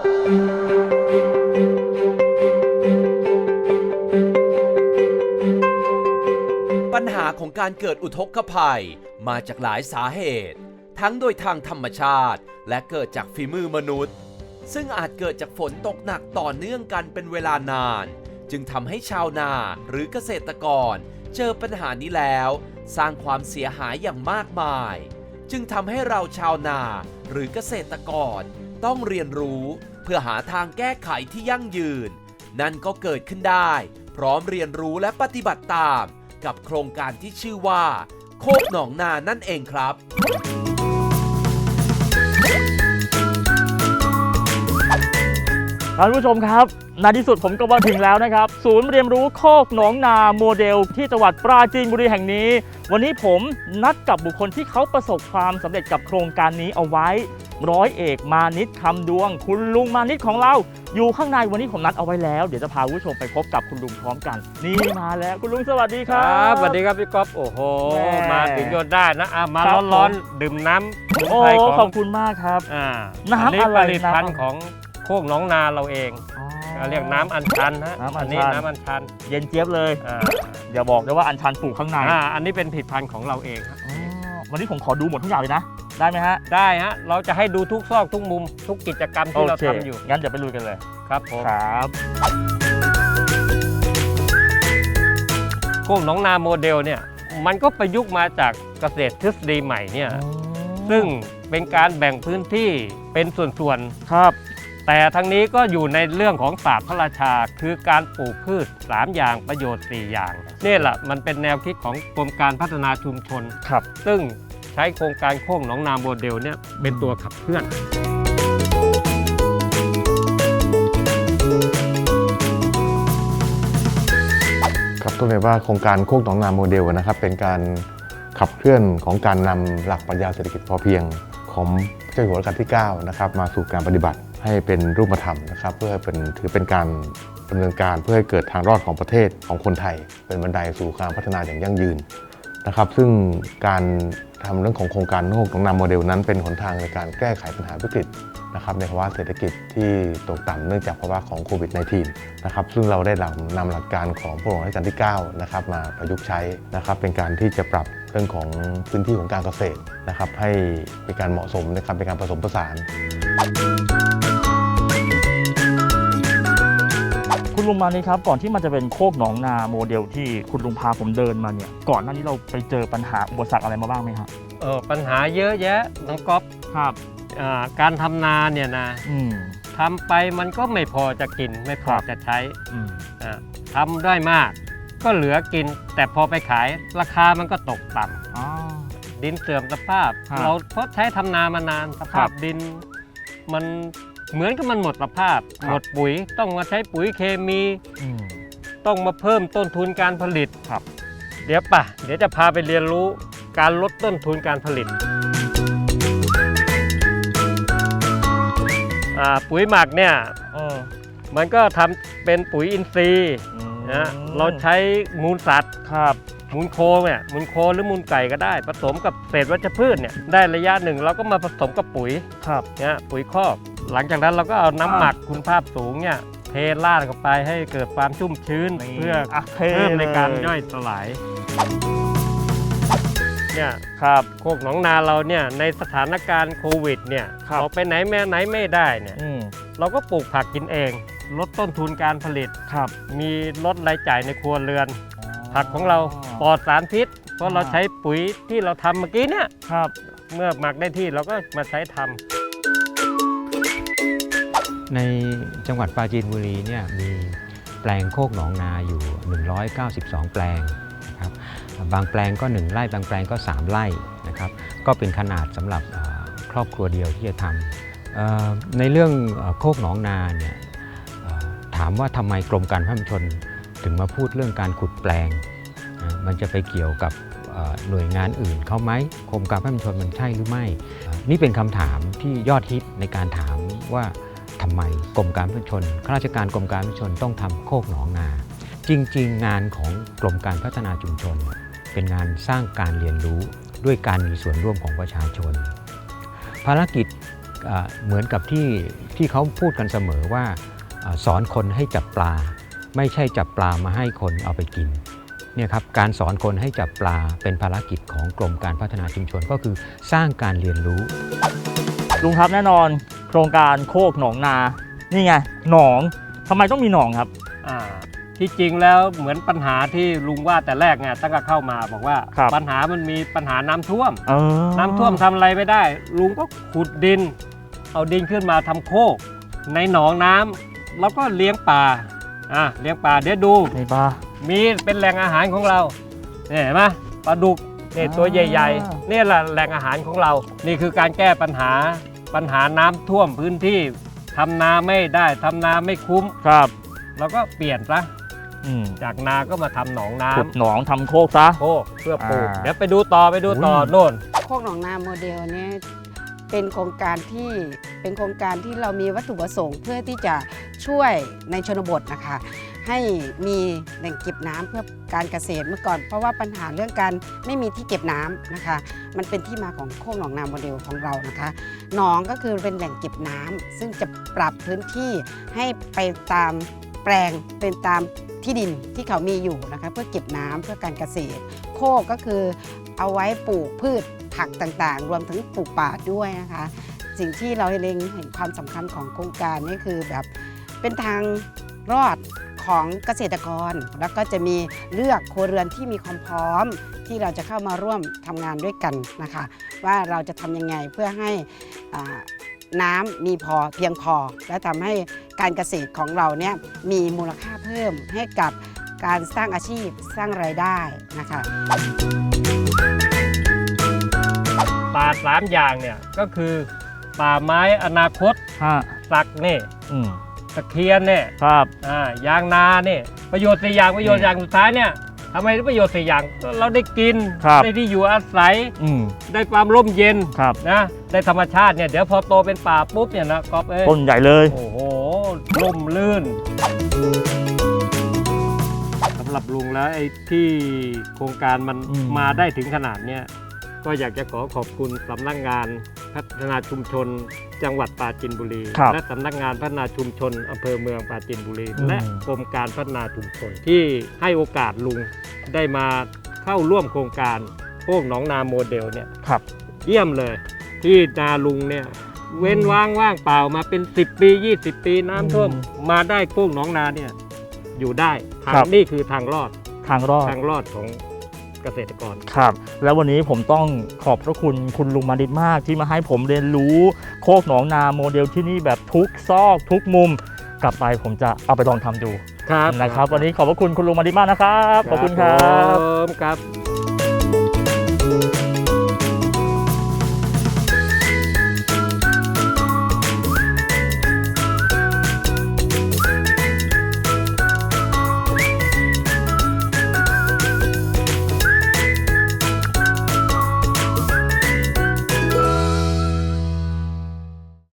ปัญหาของการเกิดอุทกภัยมาจากหลายสาเหตุ ทั้งโดยทางธรรมชาติ และเกิดจากฝีมือมนุษย์ ซึ่งอาจเกิดจากฝนตกหนักต่อเนื่องกันเป็นเวลานาน จึงทำให้ชาวนาหรือเกษตรกร เจอปัญหานี้แล้ว สร้างความเสียหายอย่างมากมาย จึงทำให้เราชาวนาหรือเกษตรกร ต้องเรียนรู้ พื่อหาทางแก้ไขที่ยั่งยืน นั่นก็เกิดขึ้นได้ พร้อมเรียนรู้และปฏิบัติตาม กับโครงการที่ชื่อว่า โคกหนองนานั่นเองครับ ท่านผู้ชมครับในที่สุดผมก็มาถึงแล้วนะครับ ศูนย์เรียนรู้โคกหนองนาโมเดล ที่จังหวัดปราจีนบุรีแห่งนี้ วันนี้ผมนัดกับบุคคลที่เขาประสบความสำเร็จกับโครงการนี้เอาไว้ ร้อยเอกมานิดคำดวง คุณลุงมานิดของเรา อยู่ข้างในวันนี้ผมนัดเอาไว้แล้ว เดี๋ยวจะพาคุณผู้ชมไปพบกับคุณลุงพร้อมกัน นี่มาแล้วคุณลุงสวัสดีคครัรับบสวัสดีครับพี่ก๊อฟโอ้โหแม่มาถึงยนได้นะอะมาครับร้อนผมๆดื่มน้ำสมุนโอ้ไพรขขอองบคุณมากครับอ่าน้ำอันนี้อะไรผลิตภัณฑ์น้ำของโค กหน้องนาเราเองเราเรียกน้ำอัญชันฮะน้ำอัญชัน นี้น้ำอัญชันเย็นเจี๊ยบเลย อ่าอย่าบอกนะว่าอันชันปลูกข้างในอ่าอันนี้เป็นผลิตภัณฑ์ของเราเองฮะอ๋อวันนี้ผมขอดูหมดทุกอย่างเลยนะ ได้ไหมฮะได้ฮะเราจะให้ดูทุกซอกทุกมุมทุกกิจกรรมที่เราทำอยู่งั้นเดี๋ยวไปลุยกันเลย ครับผมครับโคกหน้องนาโมเดลเนี่ยมันก็ประยุกต์มาจากเกษตรทฤษฎีใหม่เนี่ยซึ่งเป็นการแบ่งพื้นที่เป็นส่วนๆครับ แต่ทั้งนี้ก็อยู่ในเรื่องของศาสตร์พระราชา คือการปลูกพืช 3 อย่างประโยชน์ 4 อย่างนี่แหละมันเป็นแนวคิดของกรมการพัฒนาชุมชน ครับ ซึ่งใช้โครงการโค้งหนองนาโมเดลเนี่ยเป็นตัวขับเคลื่อน ครับต้องเรียกว่าโครงการโคกหนองนาโมเดลนะครับ เป็นการขับเคลื่อนของการนำหลักปรัชญาเศรษฐกิจพอเพียงของพระเจ้าอยู่หัวรัชกาลที่ 9 นะครับ มาสู่การปฏิบัติ ให้เป็นรูปธรรมนะครับ เพื่อเป็นถือเป็นการดำเนินการเพื่อให้เกิดทางรอดของประเทศของคนไทย เป็นบันไดสู่การพัฒนาอย่างยั่งยืนนะครับ ซึ่งการทำเรื่องของโครงการโคกหนองนาโมเดลนั้นเป็นหนทางในการแก้ไขปัญหาวิกฤตนะครับในภาวะเศรษฐกิจที่ตกต่ำเนื่องจากภาวะของโควิด -19 นะครับซึ่งเราได้นำนำหลักการของพระองค์รัชกาลที่9นะครับมาประยุกต์ใช้นะครับเป็นการที่จะปรับเรื่องของพื้นที่ของการเกษตรนะครับให้เป็นการเหมาะสมนะครับเป็นการผสมผสาน ลุงมานี่ครับก่อนที่มันจะเป็นโคกหนองนาโมเดลที่คุณลุงพาผมเดินมาเนี่ยก่อนหน้านี้เราไปเจอปัญหาอุปสรรคอะไรมาบ้างไหมครับเออปัญหาเยอะแยะน้องก๊อฟครับอ่าการทำนาเนี่ยนะอืม ทำไปมันก็ไม่พอจะกิน ไม่พอครับ จะใช้อืมอ่าทำได้มาก ก็เหลือกิน แต่พอไปขายราคามันก็ตกต่ำอ๋อ ดินเสื่อมสภาพ ครับเราเพราะใช้ทำนามานานสครัภาพบดิน มัน เหมือนกับมันหมดสภาพ ครับ หมดปุ๋ยต้องมาใช้ปุ๋ยเคมี อืม ต้องมาเพิ่มต้นทุนการผลิตครับ เดี๋ยวป่ะ เดี๋ยวจะพาไปเรียนรู้การลดต้นทุนการผลิตอ่าปุ๋ยหมักเนี่ย เออมันก็ทำเป็นปุ๋ยอินทรีย์อืมนะเราใช้มูลสัตว์ ครับมูลโคเนี่ยมูลโคหรือมูลไก่ก็ได้ ผสมกับเศษวัชพืชเนี่ยได้ระยะหนึ่งเราก็มาผสมกับปุ๋ยครับเนี่ยปุ๋ยคอก หลังจากนั้นเราก็เอาน้ำหมักคุณภาพสูงเนี่ยเทราดเข้าไปให้เกิดความชุ่มชื้นนี่เพื่ออะเทเพิ่มในการเลยย่อยสลายเนี่ยครับโคกหนองนาเราเนี่ยในสถานการณ์โควิดเนี่ยครับออกไปไหนแม่ไหนไม่ได้เนี่ยอืมเราก็ปลูกผักกินเอง ลดต้นทุนการผลิตครับ มีลดรายจ่ายในครัวเรือน ผักของเราปลอดสารพิษ เพราะเราใช้ปุ๋ยที่เราทำเมื่อกี้เนี่ยครับ เมื่อหมักได้ที่เราก็มาใช้ทำ ในจังหวัดปราจีนบุรีเนี่ยมีแปลงโคกหนองนาอยู่ 192 แปลงนะครับบางแปลงก็ 1 ไร่บางแปลงก็ 3 ไร่นะครับก็เป็นขนาดสำหรับครอบครัวเดียวที่จะทำในเรื่องโคกหนองนาเนี่ยถามว่าทำไมกรมการพัฒนชนถึงมาพูดเรื่องการขุดแปลง มันจะไปเกี่ยวกับหน่วยงานอื่นเขาไหมกรมการพัฒนชนมันใช่หรือไม่ นี่เป็นคำถามที่ยอดฮิตในการถามว่า ทำไมกรมการพัฒนชนข้าราชการกรมการพัฒนชนต้องทำโคกหนองนา จริง ๆ งานของกรมการพัฒนาชุมชน เป็นงานสร้างการเรียนรู้ด้วยการมีส่วนร่วมของประชาชน ภารกิจเหมือนกับที่ที่เขาพูดกันเสมอว่าสอนคนให้จับปลา ไม่ใช่จับปลามาให้คนเอาไปกินเนี่ยครับการสอนคนให้จับปลาเป็นภารกิจของกรมการพัฒนาชุมชนก็คือสร้างการเรียนรู้ ลุงครับแน่นอน โครงการโคกหนองนา นี่ไงหนองทำไมต้องมีหนองครับ อ่าที่จริงแล้วเหมือนปัญหาที่ลุงว่าแต่แรกไงตั้งแต่เข้ามาบอกว่า ครับปัญหามันมีปัญหาน้ำท่วมเออน้ำท่วมทำอะไรไม่ได้ ลุงก็ขุดดิน เอาดินขึ้นมาทำโคก ในหนองน้ำแล้วก็เลี้ยงปลาอะเลี้ยงปลาเดี๋ยวดู ในบ้า มีเป็นแหล่งอาหารของเราเนี่ยเห็นไหมปลาดุกนี่อ่าตัวใหญ่ๆนี่แหละแหล่งอาหารของเรา นี่คือการแก้ปัญหา ปัญหาน้ำท่วมพื้นที่ทำนาไม่ได้ทำนาไม่คุ้มครับเราก็เปลี่ยนซะอืมจากนาก็มาทำหนองน้ขุดหนองทำโคกซะำโคกเพื่อปลูกอ่าเดี๋ยวไปดูต่อไปดูต่ออุ้ย โน่น โคกหนองนาโมเดลเนี่ยเป็นโครงการที่เป็นโครงการที่เรามีวัตถุประสงค์เพื่อที่จะช่วยในชนบทนะคะ ให้มีแหล่งเก็บน้ำเพื่อการเกษตรเมื่อก่อน เพราะว่าปัญหาเรื่องการไม่มีที่เก็บน้ำนะคะ มันเป็นที่มาของโคกหนองนาโมเดลของเรานะคะหนองก็คือเป็นแหล่งเก็บน้ำซึ่งจะปรับพื้นที่ให้ไปตามแปลงเป็นตามที่ดินที่เขามีอยู่นะคะเพื่อเก็บน้ำเพื่อการเกษตร โคกก็คือเอาไว้ปลูกพืชผักต่างๆ รวมถึงปลูกป่าด้วยนะคะ สิ่งที่เราเล็งเห็นความสำคัญของโครงการนี่คือแบบเป็นทางรอด ของเกษตรกร แล้วก็จะมีเลือกครัวเรือนที่มีความพร้อม ที่เราจะเข้ามาร่วมทำงานด้วยกันนะคะ ว่าเราจะทำยังไงเพื่อให้อ่าน้ำมีพอเพียงพอ และทำให้การเกษตรของเราเนี่ยมีมูลค่าเพิ่มให้กับการสร้างอาชีพสร้างรายได้นะคะ ป่าสามอย่างเนี่ยก็คือป่าไม้อนาคตฮะสักนี่อืม ตะเคียนเนี่ยครับอ่ายางนาเนี่ยประโยชน์สี่อย่างประโยชน์อย่างสุดท้ายเนี่ยทำไมถึงประโยชน์สี่อย่างเราได้กินครับได้ที่อยู่อาศัยอืมได้ความร่มเย็นครับนะได้ธรรมชาติเนี่ยเดี๋ยวพอโตเป็นป่าปุ๊บเนี่ยนะก๊อฟเอ้ยต้นใหญ่เลยโอ้โหร่มลื่นสำหรับลุงแล้วไอ้ที่โครงการมันอืมมาได้ถึงขนาดเนี้ย ก็อยากจะขอขอบคุณสำนักงานพัฒนาชุมชน จังหวัดปราจีนบุรี ครับและสำนักงานพัฒนาชุมชนอำเภอเมืองปราจีนบุรี อืม และกรมการพัฒนาชุมชน ที่ให้โอกาสลุงได้มาเข้าร่วมโครงการโคกหนองนาโมเดลเนี่ย ครับ เยี่ยมเลย ที่นาลุงเนี่ย เว้นว่างว่างเปล่ามาเป็น 10 ปี 20 ปีน้ำท่วมมาได้โคกหนองนาเนี่ย อยู่ได้ทางครับ นี่คือทางรอดทางรอดทางรอดของ เกษตรกร ครับ แล้ววันนี้ผมต้องขอบพระคุณคุณลุงมานิดมากที่มาให้ผมเรียนรู้โคกหนองนาโมเดลที่นี่แบบทุกซอกทุกมุม กลับไปผมจะเอาไปลองทำดูครับนะครับ วันนี้ขอบพระคุณคุณลุงมานิดมากนะครับ ขอบคุณครับ ผมครับ